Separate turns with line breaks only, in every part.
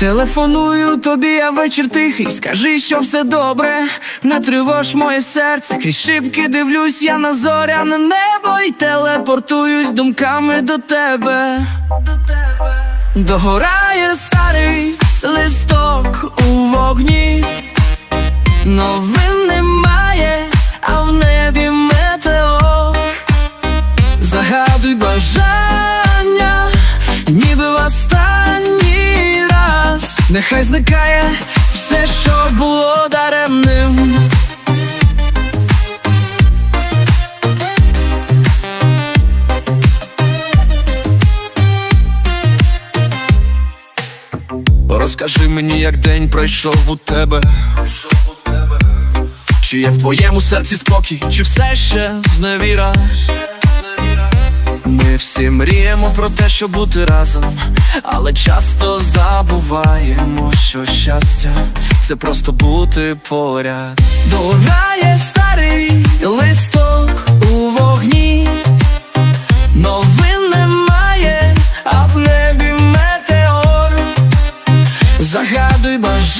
Телефоную тобі, я вечір тихий, скажи, що все добре, не моє серце, крізь шибки дивлюсь я на зоряне небо і телепортуюсь думками до тебе. Догорає старий листок Нехай зникає все, що було даремним. Розкажи мені, як день пройшов у тебе. Чи є в твоєму серці спокій, чи все ще зневіра? Ми всі мріємо про те, щоб бути разом, але часто забуваємо, що щастя це просто бути поряд. Догорає старий листок у вогні, новин немає, а в небі метеор. Загадуй бажання,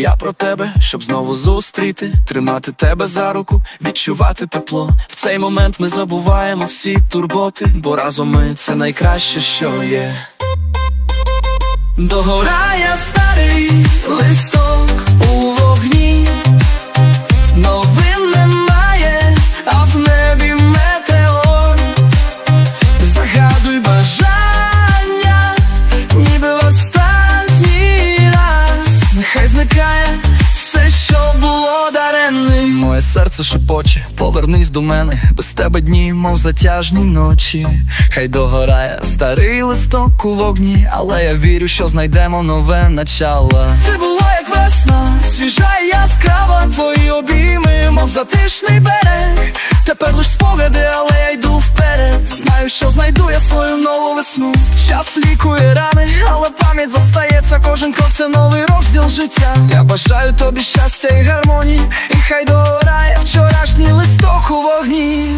я про тебе, щоб знову зустріти, тримати тебе за руку, відчувати тепло. В цей момент ми забуваємо всі турботи, бо разом ми це найкраще, що є. Догорає старий листок Моє серце шепоче, повернись до мене, без тебе дні, мов затяжні ночі. Хай догорає старий листок у вогні, але я вірю, що знайдемо нове начало. Ти було як весна, свіжа і яскрава, твої обійми, мов затишний берег. Тепер лиш спогади, але я йду вперед. Знаю, що знайду я свою нову весну. Час лікує рани, але пам'ять застається Кожен крок це новий розділ життя. Я бажаю тобі щастя і гармонії, і хай догорає вчорашній листок у вогні.